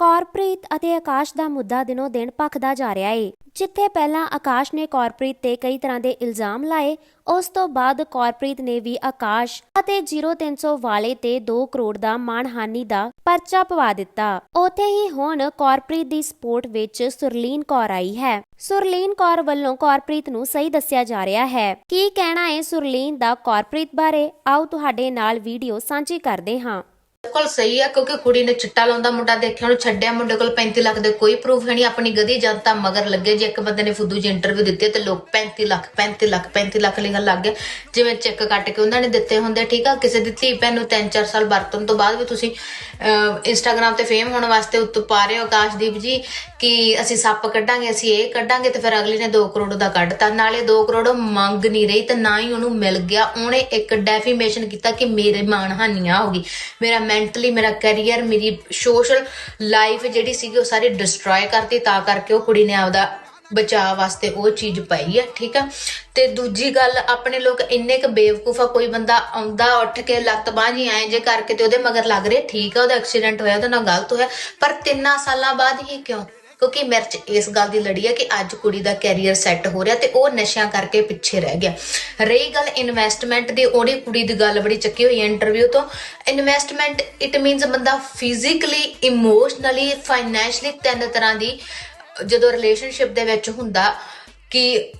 ਕਾਰਪ੍ਰੀਤ ਅਤੇ ਆਕਾਸ਼ ਦਾ ਮੁੱਦਾ ਦਿਨੋ ਦਿਨ ਭਖਦਾ ਜਾ ਰਿਹਾ ਏ। ਜਿੱਥੇ ਪਹਿਲਾਂ ਆਕਾਸ਼ ਨੇ ਕਾਰਪ੍ਰੀਤ ਤੇ ਕਈ ਤਰ੍ਹਾਂ ਦੇ ਇਲਜ਼ਾਮ ਲਾਏ, ਉਸ ਤੋਂ ਬਾਅਦ ਕਾਰਪ੍ਰੀਤ ਨੇ ਵੀ ਆਕਾਸ਼ ਅਤੇ 0300 ਵਾਲੇ ਤੇ 2 ਕਰੋੜ ਦਾ ਮਾਣਹਾਨੀ ਦਾ ਪਰਚਾ ਪਵਾ ਦਿੱਤਾ। ਉਥੇ ਹੀ ਹੁਣ ਕਾਰਪ੍ਰੀਤ ਦੀ ਸਪੋਰਟ ਵਿੱਚ ਸੁਰਲੀਨ ਕੌਰ ਆਈ ਹੈ। ਸੁਰਲੀਨ ਕੌਰ ਵੱਲੋਂ ਕਾਰਪ੍ਰੀਤ ਨੂੰ ਸਹੀ ਦੱਸਿਆ ਜਾ ਰਿਹਾ ਹੈ। ਕੀ ਕਹਿਣਾ ਹੈ ਸੁਰਲੀਨ ਦਾ ਕਾਰਪ੍ਰੀਤ ਬਾਰੇ? ਆਓ ਤੁਹਾਡੇ ਨਾਲ ਵੀਡੀਓ ਸਾਂਝੀ ਕਰਦੇ ਹਾਂ। ਬਿਲਕੁਲ ਸਹੀ ਆ, ਕਿਉਂਕਿ ਕੁੜੀ ਨੇ ਚਿੱਟਾ ਲਾਉਂਦਾ ਮੁੰਡਾ ਦੇਖਿਆ, ਉਹਨੂੰ ਛੱਡਿਆ ਮੁੰਡੇ ਕੋਲ 35 ਲੱਖ ਦੇ ਕੋਈ ਪ੍ਰੂਫ ਹੈ ਨਹੀਂ, ਆਪਣੀ ਗਦੀ ਜਨਤਾ ਮਗਰ ਲੱਗੇ, ਜੇ ਇੱਕ ਬੰਦੇ ਨੇ ਫੁੱਦੂ ਜੀ ਇੰਟਰਵਿਊ ਦਿੱਤੀ ਤੇ ਲੋਕ 35 ਲੱਖ 35 ਲੱਖ 35 ਲੱਖ ਲਿਖਣ ਲੱਗ ਗਏ, ਜਿਵੇਂ ਚੈੱਕ ਕੱਟ ਕੇ ਉਹਨਾਂ ਨੇ ਦਿੱਤੇ ਹੁੰਦੇ, ਠੀਕ ਆ, ਕਿਸੇ ਦੀ ਧੀ ਭੈਣ ਨੂੰ 3-4 ਸਾਲ ਵਰਤਣ ਤੋਂ ਬਾਅਦ ਵੀ ਤੁਸੀਂ ਇੰਸਟਾਗ੍ਰam ਤੇ ਫੇਮ ਹੋਣ ਵਾਸਤੇ ਉੱਤੋਂ ਪਾ ਰਹੇ ਹੋ ਆਕਾਸ਼ਦੀਪ ਜੀ ਕਿ ਅਸੀਂ ਸੱਪ ਕੱਢਾਂਗੇ, ਅਸੀਂ ਇਹ ਕੱਢਾਂਗੇ ਤੇ ਫਿਰ ਅਗਲੀ ਨੇ 2 ਕਰੋੜ ਦਾ ਕੱਢਤਾ, ਨਾਲੇ 2 ਕਰੋੜ ਮੰਗ ਨਹੀਂ ਰਹੀ ਤੇ ਨਾ ਹੀ ਉਹਨੂੰ ਮਿਲ ਗਿਆ, ਉਹਨੇ ਇੱਕ ਡੈਫੀਮੇਸ਼ਨ ਕੀਤਾ ਕਿ ਮੇਰੇ ਮਾਨਹਾਨੀਆਂ ਹੋ ਗਈ, ਮੇਰਾ ਮੈਂਟਲੀ ਮੇਰਾ ਕੈਰੀਅਰ ਮੇਰੀ ਸੋਸ਼ਲ ਲਾਈਫ ਜਿਹੜੀ ਸੀਗੀ ਉਹ ਸਾਰੀ ਡਿਸਟਰੋਏ ਕਰਤੀ, ਤਾਂ ਕਰਕੇ ਉਹ ਕੁੜੀ ਨੇ ਆਪਦਾ ਬਚਾਅ ਵਾਸਤੇ ਉਹ ਚੀਜ਼ ਪਾਈ ਹੈ ਠੀਕ ਆ? ਤੇ ਦੂਜੀ ਗੱਲ, ਆਪਣੇ ਲੋਕ ਇੰਨੇ ਕ ਬੇਵਕੂਫਾ ਕੋਈ ਬੰਦਾ ਆਉਂਦਾ, ਉੱਠ ਕੇ ਲੱਤ ਬਾਂਹ ਜੀ ਐਂ ਜੇ ਕਰਕੇ ਤੇ ਉਹਦੇ ਮਗਰ ਲੱਗ ਰਿਹਾ, ਠੀਕ ਆ, ਉਹਦਾ ਐਕਸੀਡੈਂਟ ਹੋਇਆ, ਉਹਦੇ ਨਾਲ ਗਲਤ ਹੋਇਆ, ਪਰ ਤਿੰਨਾਂ ਸਾਲਾਂ ਬਾਅਦ ਹੀ ਕਿਉਂ? ਕਿਉਂਕਿ ਮੇਰੇ ਚ ਇਸ ਗੱਲ ਦੀ ਲੜੀ ਹੈ ਕਿ ਅੱਜ ਕੁੜੀ ਦਾ ਕੈਰੀਅਰ ਸੈੱਟ ਹੋ ਰਿਹਾ ਤੇ ਉਹ ਨਸ਼ਿਆਂ ਕਰਕੇ ਪਿੱਛੇ ਰਹਿ ਗਿਆ। ਰਹੀ ਗੱਲ ਇਨਵੈਸਟਮੈਂਟ ਦੀ ਉਹਨੇ ਕੁੜੀ ਦੀ ਗੱਲ ਬੜੀ ਚੱਕੀ ਹੋਈ ਹੈ ਇੰਟਰਵਿਊ ਤੋਂ। ਇਨਵੈਸਟਮੈਂਟ ਇਟ ਮੀਨਸ ਬੰਦਾ ਫਿਜ਼ੀਕਲੀ ਇਮੋਸ਼ਨਲੀ ਫਾਈਨੈਂਸ਼ਲੀ ਤਿੰਨ ਤਰ੍ਹਾਂ ਦੀ ਜਦੋਂ ਰਿਲੇਸ਼ਨਸ਼ਿਪ ਦੇ ਵਿੱਚ ਹੁੰਦਾ ਕਿ